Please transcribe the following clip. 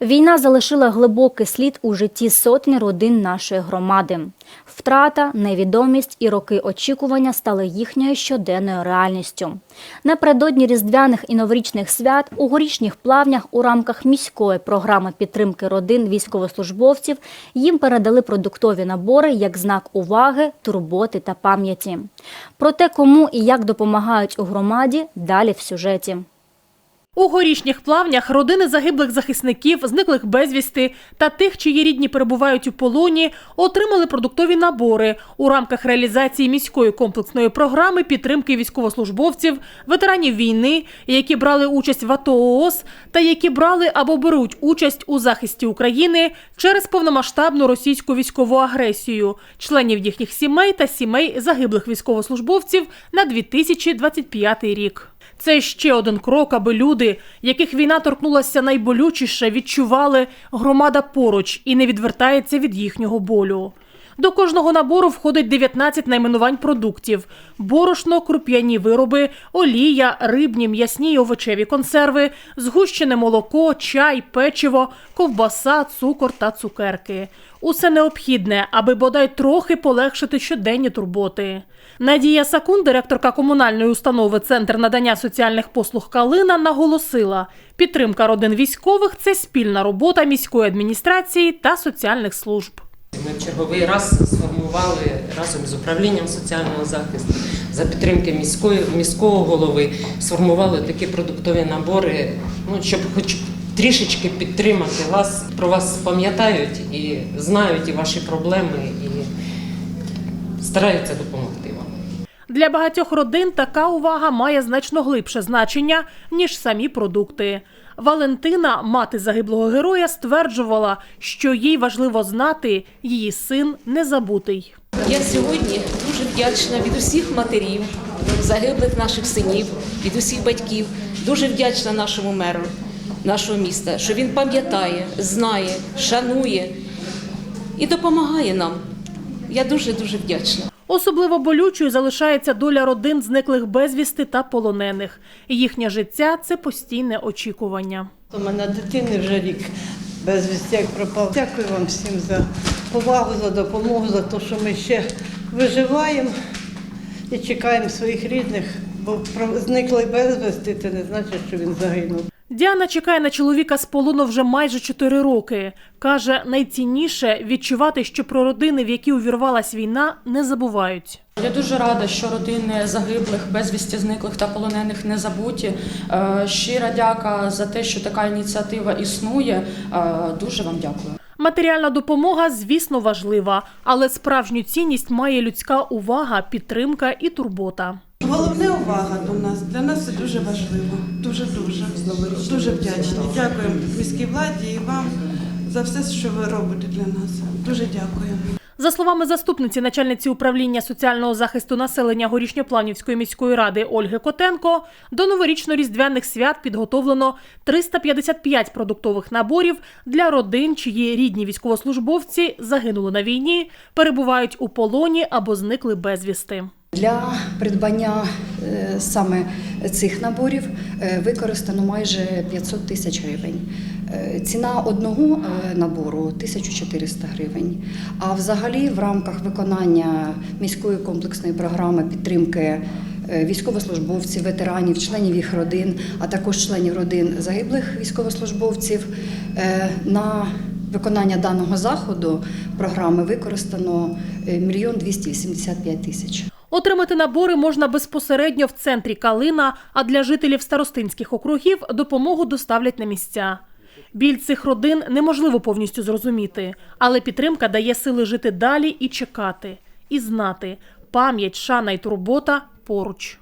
Війна залишила глибокий слід у житті сотень родин нашої громади. Втрата, невідомість і роки очікування стали їхньою щоденною реальністю. Напередодні різдвяних і новорічних свят у горішніх плавнях у рамках міської програми підтримки родин військовослужбовців їм передали продуктові набори як знак уваги, турботи та пам'яті. Про те, кому і як допомагають у громаді, далі в сюжеті. У горішніх плавнях родини загиблих захисників, зниклих безвісти та тих, чиї рідні перебувають у полоні, отримали продуктові набори у рамках реалізації міської комплексної програми підтримки військовослужбовців, ветеранів війни, які брали участь в АТО ООС та які брали або беруть участь у захисті України через повномасштабну російську військову агресію, членів їхніх сімей та сімей загиблих військовослужбовців на 2025 рік. Це ще один крок, аби люди, яких війна торкнулася найболючіше, відчували громада поруч і не відвертається від їхнього болю. До кожного набору входить 19 найменувань продуктів: борошно, круп'яні вироби, олія, рибні, м'ясні й овочеві консерви, згущене молоко, чай, печиво, ковбаса, цукор та цукерки. Усе необхідне, аби бодай трохи полегшити щоденні турботи. Надія Сакун, директорка комунальної установи Центр надання соціальних послуг Калина, наголосила: підтримка родин військових це спільна робота міської адміністрації та соціальних служб. Черговий раз сформували разом з управлінням соціального захисту за підтримки міської міського голови, сформували такі продуктові набори, ну щоб хоч трішечки підтримати вас. Про вас пам'ятають і знають і ваші проблеми, і стараються допомогти вам. Для багатьох родин така увага має значно глибше значення, ніж самі продукти. Валентина, мати загиблого героя, стверджувала, що їй важливо знати, її син не забутий. Я сьогодні дуже вдячна від усіх матерів, загиблих наших синів, від усіх батьків. Дуже вдячна нашому меру нашого міста, що він пам'ятає, знає, шанує і допомагає нам. Я дуже дуже вдячна. Особливо болючою залишається доля родин зниклих безвісти та полонених. Їхнє життя це постійне очікування. У мене дитини вже рік безвісті як пропав. Дякую вам всім за повагу, за допомогу, за те, що ми ще виживаємо і чекаємо своїх рідних, бо зниклий безвісти, це не значить, що він загинув. Діана чекає на чоловіка з полону вже майже 4 роки. Каже, найцінніше відчувати, що про родини, в які увірвалась війна, не забувають. Я дуже рада, що родини загиблих, безвісті зниклих та полонених не забуті. Е, Щира дяка за те, що така ініціатива існує. Е, Дуже вам дякую. Матеріальна допомога, звісно, важлива, але справжню цінність має людська увага, підтримка і турбота. Головне увага до нас. Для нас це дуже важливо. Дуже дуже дуже вдячні. Дякуємо міській владі і вам за все, що ви робите для нас. Дуже дякую. За словами заступниці начальниці управління соціального захисту населення Горішньопланівської міської ради Ольги Котенко, до новорічно-різдвяних свят підготовлено 355 продуктових наборів для родин, чиї рідні військовослужбовці загинули на війні, перебувають у полоні або зникли безвісти. Для придбання е, саме цих наборів е, використано майже 500 тисяч гривень. Е, Ціна одного набору 1400 гривень. А взагалі, в рамках виконання міської комплексної програми підтримки військовослужбовців, ветеранів, членів їх родин, а також членів родин загиблих військовослужбовців на виконання даного заходу програми використано е, мільйон 285 тисяч. Отримати набори можна безпосередньо в центрі Калина, а для жителів старостинських округів допомогу доставлять на місця. Біль цих родин неможливо повністю зрозуміти, але підтримка дає сили жити далі і чекати, і знати пам'ять, шана й турбота поруч.